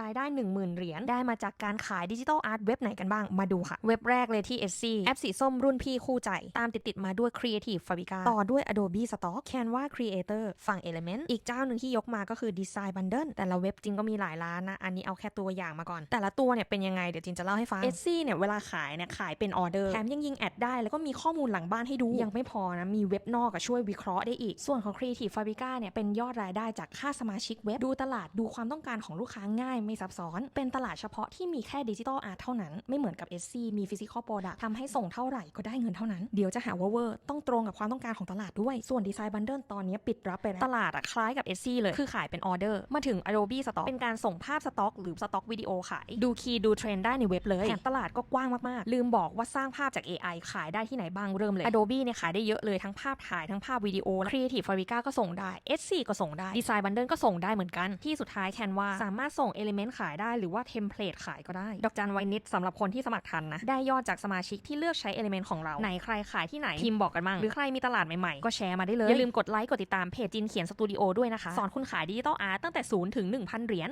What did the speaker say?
รายได้ 10,000 เหรียญได้มาจากการขายดิจิทัลอาร์ตเว็บไหนกันบ้างมาดูค่ะ เว็บแรกเลยที่ Etsy แอปสีส้มรุ่นพี่คู่ใจ ตามติดติดมาด้วย Creative Fabrica ต่อด้วย Adobe Stock Canva Creator ฝั่ง Element อีกเจ้าหนึ่งที่ยกมาก็คือ Design Bundle แต่ละเว็บจริงก็มีหลายร้านนะ อันนี้เอาแค่ตัวอย่างมาก่อน แต่ละตัวเนี่ยเป็นยังไงเดี๋ยวจินจะเล่าให้ฟัง Etsy เนี่ยเวลาขายเนี่ยขายเป็นออเดอร์แถมยังยิงแอดได้แล้วก็มีข้อมูลหลังบ้านให้ดูยังไม่พอนะมีเว็บนอกอะช่วยวิเคราะห์ได้อีก ส่วนของ Creative Fabrica เนี่ยเป็นยอดรายได้จากค่าสมาชิกเว็บดูตลาดดูความต้องการของลูกค้าง่ายไม่ซับซ้อน เป็นตลาดเฉพาะที่มีแค่ดิจิ t a ลอาร์ตเท่านั้น ไม่เหมือนกับ Etsy มี Physical Product ทำให้ส่งเท่าไหร่ก็ได้เงินเท่านั้น เดี๋ยวจะหาว่าเวอร์ต้องตรงกับความต้องการของตลาดด้วย ส่วน Design Bundle ตอนนี้ปิดรับไปแล้วตลาดอะคล้ายกับ Etsy เลย คือขายเป็นออเดอร์ มาถึง Adobe Stock เป็นการส่งภาพสต็อกหรือสต็อกวิดีโอขาย ดูคีย์ดูเทรนด์ได้ในเว็บเลยแถมตลาดก็กว้างมากๆ ลืมบอกว่าสร้างภาพจาก AI ขายได้ที่ไหนบ้างเริ่มเลย Adobe เนี่ยขายได้เยอะเลยทั้งภาพถ่ายทั้งภาพวิดีโอ Creative Fabrica ก็ส่งได้ Etsy ก็ส่งได้ Design Bundle ก็ส่งได้เหมือนกันที่สุดท้าย Canva สามารถส่ง Element ขายได้หรือว่าเทมเพลตขายก็ได้ ดอกจันไว้นิดสำหรับคนที่สมัครทันนะ ได้ยอดจากสมาชิกที่เลือกใช้เอลิเมนต์ของเรา ไหนใครขายที่ไหนพิมพ์บอกกันมั่งหรือใครมีตลาดใหม่ๆ ก็แชร์มาได้เลย อย่าลืมกดไลค์กดติดตามเพจจินเขียนสตูดิโอด้วยนะคะ สอนคุณขายดิจิตอลอาร์ตตั้งแต่ศูนย์ถึง1,000เหรียญ